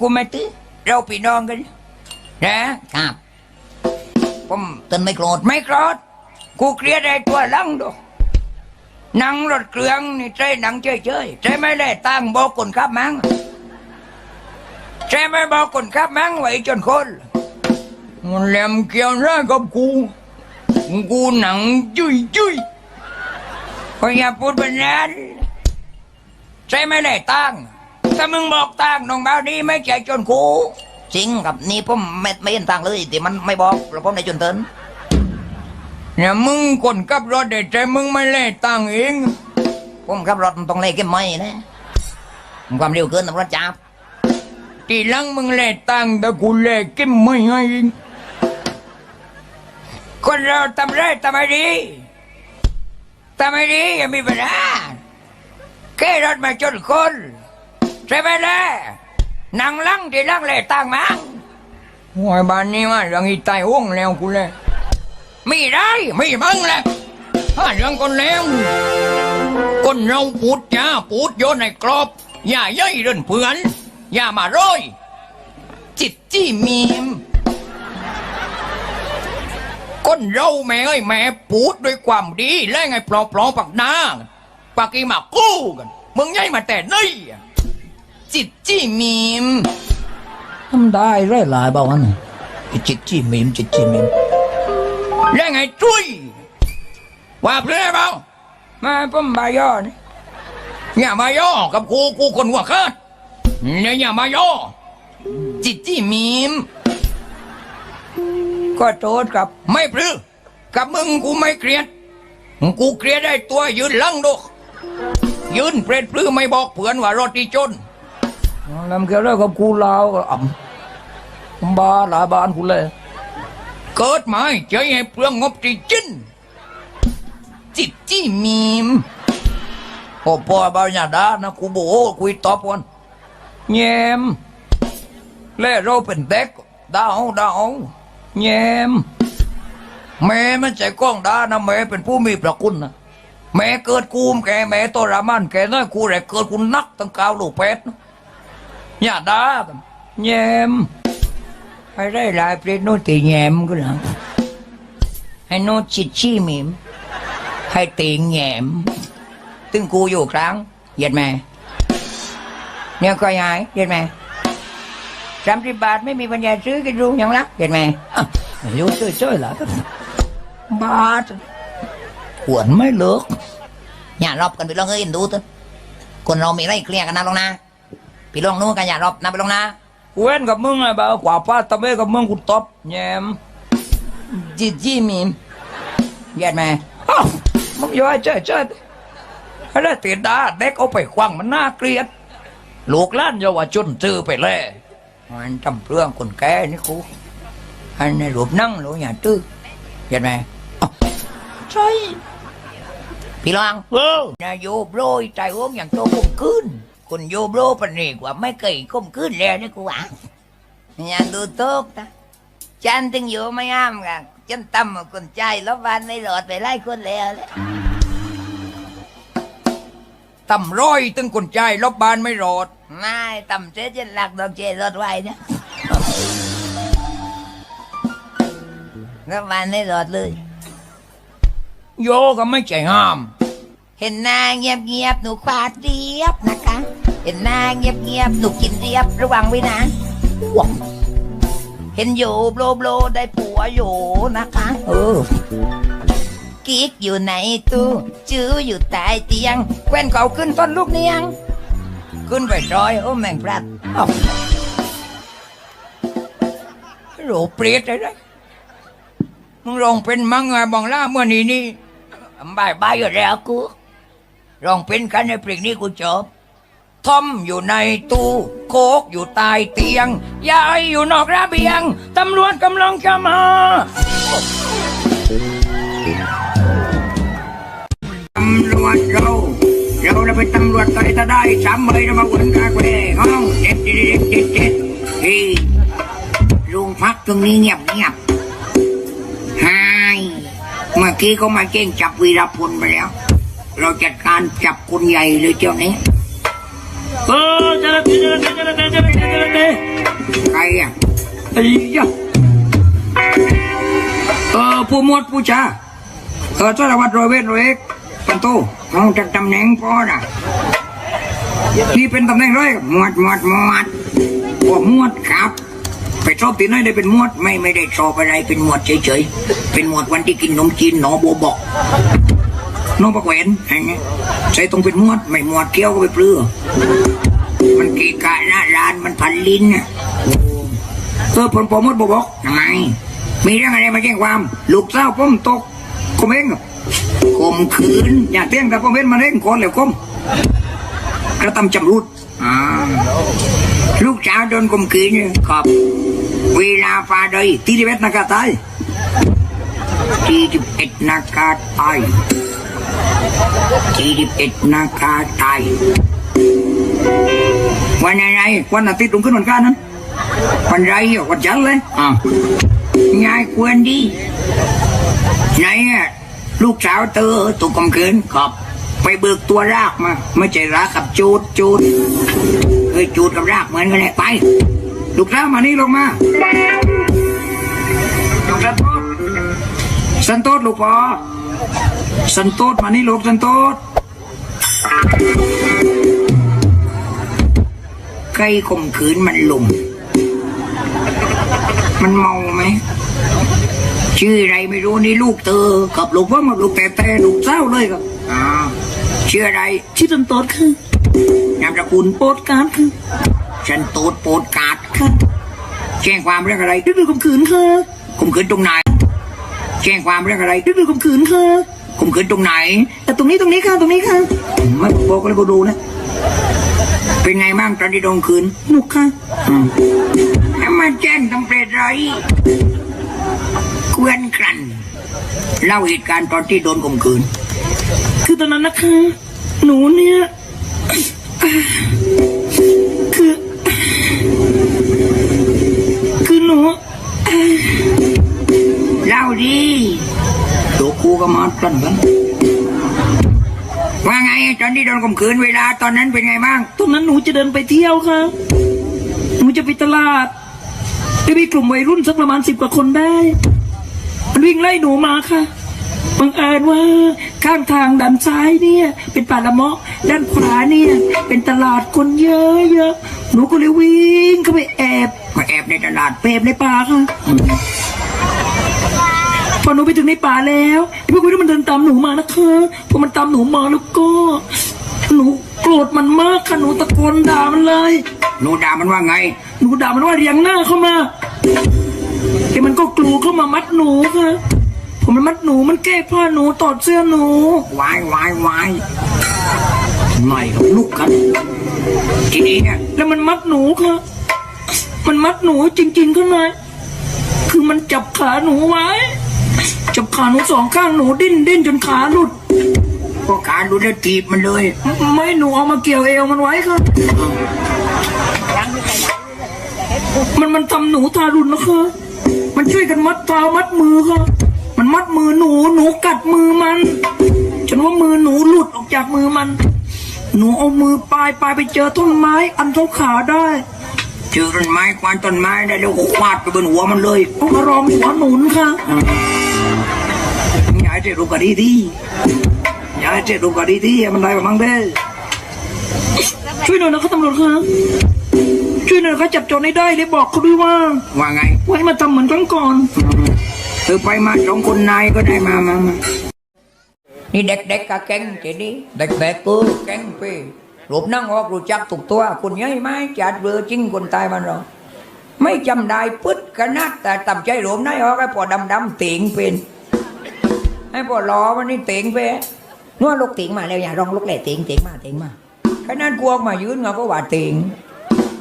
กูไม่ตีเราพี่น้องกันนะครับผมเต้นไม่โกรธไม่โกรธกูเกลียดไอ้ตัวหลังดูหนังรถเครื่องนี่ใจหนังเฉยๆใจไม่ได้ตั้งบอกคนขับมั้งใจไม่บอกคนขับมั้งไว้จนคนมันแหลมเกี่ยวหน้ากับกูกูหนังจุยจุยพอย่าพูดแบบนั้นใจไม่ได้ตั้ง ถ้ามึงบอกตังน้องบ่าวนี้ไม่ใจจนกูจริงกับนี่ผมไม่ไม่เห็นทางเลยแต่มันไม่บอกแล้วผมในจนเต้นเนี่ยมึงคนขับรถเด็ดใจมึงไม่เล่ตังเองผมขับรถตรงเลขเข้มไม่นะความเร็วเกินตำรวจจับทีหลังมึงเล่ตังแต่กูเล่กิมไม่ให้เองคนเราทำไรทำไมดีทำไมดีอย่ามีปัญหาแค่รถมาจนคน ใช่ไหมล่ะนังลังทีหลังเล่ตั้งมั้งโอ้ยบ้านนี้ว่าเรื่องอีตายอ้วงแล้วกูเลยไม่ได้ไม่บังแหละถ้าเรื่องคนแล้วคนเราพูดจ้าพูดโยนในกรอบ อย่าย่อยเรื่นเพื่อน อย่ามาร้อย จิตจี้มีมคนเราแม่เอ้ยแม่พูดด้วยความดี และไงปลอปลอปักหน้าปากีมากู้กัน มึงย้ายมาแต่ไหนอะ จิตจี้มีมทำได้ไร้หลายเบาวันจิตจี้มิมจิตจี้มิมและไงจุ้ยว่าเพื่อเปล่ามาผมบายอนี่อย่ามาย่อกับกูกูคนหัวขาดเนี่ยอย่ามาย่อจิตจี้มีมก็โทษกับ ไม่พลือกับมึงกูไม่เกลียด กูเกลียดได้ตัวยืนหลังดูยืนเปรตพลือไม่บอกเพื่อนว่ารถที่จน ลำเกี่ยวกับกูลาวก็อ่ำบ้าหลาบานกูเลย เกิดมาให้เจอให้เปลืองงบที่จินจิตจี้มีมโอ้พ่อบ้าอย่าดานะกูโบคุยตอบวันแยมเล่เราเป็นเด็กดาเอาด่าเอาแยมแม่ไม่ใช่กล้องดานะแม่เป็นผู้มีพระคุณนะแม่เกิดกูมแกแม่ตัวรามันแกน้อยกูแหละเกิดกูนักตั้งกาวลูกเป็ดนะ อย่าด่ากันแยมให้ได้หลายเปรตโนตีแยมก็หลังให้โนจิตจี้มีมให้ตีแยมตึงกูอยู่ครั้งเหยียดแม่เนี่ยก็ยายเหยียดแม่สามสิบบาทไม่มีปัญญาซื้อกินรูอย่างละเหยียดแม่อะอยู่ช่วยๆล่ะบาทขวนไม่เลิกอย่ารอบกันไปลองเอ้ยดูเถอะคนเรามีไรเคลียร์กันนะลองนะ พี่ลองนู้นกันอย่ารอบนะไปลองนะกูเว้นกับมึงไอ้บ่าวกว่าป้าตะเวกับมึงกูตบแยมจิตจี้มีมเหยียดแม่อ้าวมึงอย่าให้เจ้าเจ้าอะไรติดดาเด็กเอาไปควังมันน่าเกลียด ลูกหล้านเยาวชนซื้อไปเลยมันทำเรื่องคนแก่นี่กูอันในรูปนั่งหรืออย่าตื้อเห็นไหมอ้าวใช่พี่ลองเออนายโยโบรยใจโอ้งอย่างโตก้มขึ้น คนโยโบรปนนี่กว่าไม่เคยก้มขึ้นแล้วนี่กูอะอย่าดูโต๊ะนะฉันถึงอยู่ไม่อ้ามกันฉันตั้มคนใจแล้ววันไม่หลอดไปไล่คนแล้วแหละต่ำร้อยตึงคนใจลบบานไม่รอดไม่ตั้มเจ๊ฉันหลักดอกเจรถไว้นะแล้ววันไม่หลอดเลย โยก็ไม่ใจห้าม เห็นหน้าเงียบเงียบๆหนูควาดเรียบนะคะ เห็นหน้าเงียบเงียบๆหนูกินเรียบระวังไว้นะว้าวเห็นอยู่โบลโบลได้ผัวอยู่นะคะเออกิ๊กอยู่ในตู้จื้ออยู่ใต้เตียงแว่นเขาขึ้นต้นลูกเนียง ขึ้นไปจอยโอ้แมงพลัดอ้าวโหลเปรียดเลยนะมึงลองเป็นมังไงบองล่าเมื่อนี้นี่บายบายอยู่แล้วกู ลองเป็นกันในเพลงนี้กูจบทอมอยู่ในตู้โคกอยู่ใต้เตียง ยายอยู่นอกระเบียง ตำรวจกำลังจะมาตำรวจเราเราจะเป็นตำรวจกันถ้าได้สามใบเรามาวนกาแฟห้องเด็ดเด็ดเด็ดเด็ดเฮ้ยลุงพักตรงนี้เงียบเงียบหายเมื่อกี้เขามาแจ้งจับวีรพลไปแล้ว เราจัดการจับคนใหญ่เลยเจ้านี้เออเจ้าหน้าที่เจ้าหน้าที่เจ้าหน้าที่เจ้าหน้าที่รอะไอ้ยะเออผู้หมวดผู้ชาเออสารวัตรโรอยเวทโรอยเอกปันโตเอาจากตำแหน่งพอนะนี่เป็นตำแหน่งเลยหมวดหมวดหมวดพวกหมวดครับไปชอบตีน้อยได้เป็นหมวดไม่ไม่ได้ชอบอะไรเป็นหมวดเฉยๆเป็นหมวดวันที่กินนมจีนหนอโบบอก น้องประแหวนอะไรเงี้ยใส่ตรงเป็นมวด ไม่มวดเกี้ยวก็ไปเปลือมันกีกะหน้าร้านมันพันลิ้นน่ะเออผมผมมดบอกบอกทำไมมีเรื่องอะไรมาแจ้งความ ลูกเจ้าผมตกคมเองข่มขืน อย่าเตี้ยงแต่ผมเว้นมาเล่นคนเหลวคมกระทำจำรุดลูกสาวโดนข่มขืนครับเวลาฟ้าใดที่ที่เวทนากาตายที่ที่เอ็ดนากาตาย สี่สิบเอ็ดนาคาไทยวันอะไรวันอาทิตย์ตรงขึ้นวันกันนั้นวันไรอะวันจันทร์เลยอ่าวยายควรดีไหนอะลูกสาวเธอถูกข่มขืนครับไปเบิกตัวรากมา ไม่ใช่รากกับจูดจูดเอ้ยจูดกับรากเหมือนกันแหละไป ลูกสาวมานี่ลงมาลูกสันโตษสันโตษลูกพ่อ สันโตษมานี่ลูกสันโตษใครข่มขืนมันลงมันเมาไหม ชื่ออะไรไม่รู้นี่ลูกเธอกับลูกพ่อมาลูกแต่แต่ลูกเศร้าเลยครับอ่าชื่ออะไร ชื่อสันโตษคือนามสกุลโปดการ์ดคือสันโตษโปดการ์ดค่ะแจ้งความเรื่องอะไรดื้อข่มขืนค่ะข่มขืนตรงไหนแจ้งความเรื่องอะไรดื้อข่มขืนค่ะ ข่มขืนตรงไหน แต่ตรงนี้ตรงนี้ค่ะตรงนี้ค่ะไม่บอกเลยก็ดูนะ เป็นไงบ้างตอนที่โดนคืนหนุกค่ะอืมแล้วมาแจ้งตำรวจไรเกวียนกลันเล่าเหตุการณ์ตอนที่โดนข่มขืน คือตอนนั้นนะคะ หนูเนี่ย คือ คือหนูเล่าดิ ตัวครูก็มาตอนกันว่าไงตอนที่โดนข่มขืนเวลาตอนนั้นเป็นไงบ้างตอนนั้นหนูจะเดินไปเที่ยวค่ะหนูจะไปตลาดจะมีกลุ่มวัยรุ่นสักประมาณสิบกว่าคนได้มันวิ่งไล่หนูมาค่ะบังเอิญว่าข้างทางด้านซ้ายเนี่ย เป็นป่าละเมาะด้านขวาเนี่ย เป็นตลาดคนเยอะๆหนูก็เลยวิ่งเข้าไปแอบมาแอบในตลาดไปแอบในป่าค่ะ พอหนูไปถึงในป่าแล้วไอ้พวกวัยรุ่นมันเดินตามหนูมานะคะพอมันตามหนูมาแล้วก็ หนูโกรธมันมากค่ะหนูตะโกนด่ามันเลย หนูด่ามันว่าไง หนูด่ามันว่าเรียงหน้าเข้ามาแต่มันก็กลูเข้ามามัดหนูค่ะผมมันมัดหนูมันแก้ผ้าหนูตอดเสื้อหนูวายวายวายไม่กับลูกกันทีนี้เนี่ยแล้วมันมัดหนูค่ะมันมัดหนูจริงๆข้างในคือมันจับขาหนูไว้จับ ขาหนูสองข้างหนูดิ้นดิ้นจนขาหลุดพวกการดูแลวถีบมันเลย ไม่หนูเอามาเกี่ยวเอวมันไว้ค่ะ มันมันทำหนูทารุณนะคะ มันช่วยกันมัดเท้ามัดมือค่ะ มันมัดมือหนูหนูกัดมือมันจนว่ามือหนูหลุดออกจากมือมัน หนูเอามือปลายปลายไปเจอต้นไม้อันเท่าขาได้เจอต้นไม้ควานต้นไม้ได้แล้วก็ควาดไปบนหัวมันเลยเอามารองหัวหนุนค่ะยายจะรู้กันดีดียายจะรู้กันดีดีมันได้บ้างเด้อช่วยหน่อยนะคะตำรวจค่ะช่วยหน่อยนะคะจับโจรให้ได้เลยบอกเขาด้วยว่า ว่าไงไว้มาทำเหมือนครั้งก่อนเธอไปมาสองคนนายก็ได้มามามานี่เด็กๆกกะแกงเจดีเด็กๆกูแกงไปรูปนั่งออกรู้จักถูกตัวคนยัยไหมจัดเบือจริงคนตายมันหรอไม่จำได้ปึ๊ดขนาดแต่ตับใจรูปนั่งออกไอ้พอดำดำๆเตียงเป็น ไอ้พอรอมันนี่เตียงไปนัวลูกเตียงมาแล้วอย่ารองลูกแหล่เตียงเตียงมาเตียงมาขนาดกวงมายืนก็ว่าเตียง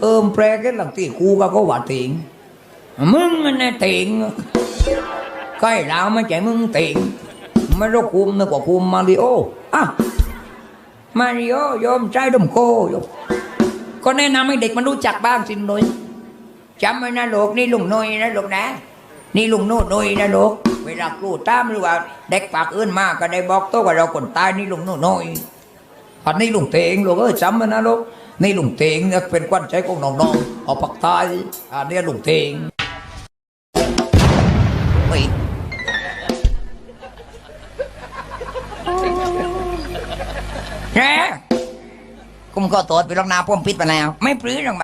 เอิมแปรกันหลังตีกูก็ว่าเตียงมึงมันน่ะเตียงใกล้แล้วไม่ใช่มึงเติงไม่รู้คุมนึกว่าคุมมาริโออะมาริโอโยมใจดมโกยก็แนะนำให้เด็กมันรู้จักบ้างสิหนุยจำไว้นะลูกนี่ลุงหนุยนะลูกนะ นี่ลุงโน่นหนุยนะลูก เวลาครูตามหรือว่าเด็กปากอื่นมากก็ได้บอกตัวว่าเราคนตายนี่ลุงโน่นหนุยพันนี่ลุงเตงลูกเออจำไว้นะลูกนี่ลุงเตงเนี่ยเป็นควันใจของน้องๆเอาปักใต้อันเนี้ยลุงเตงเฮ้ยแกกุมก็ตรวจไปลองนาพ่มพิษมาแล้ว ไม่ปลื้มหรอก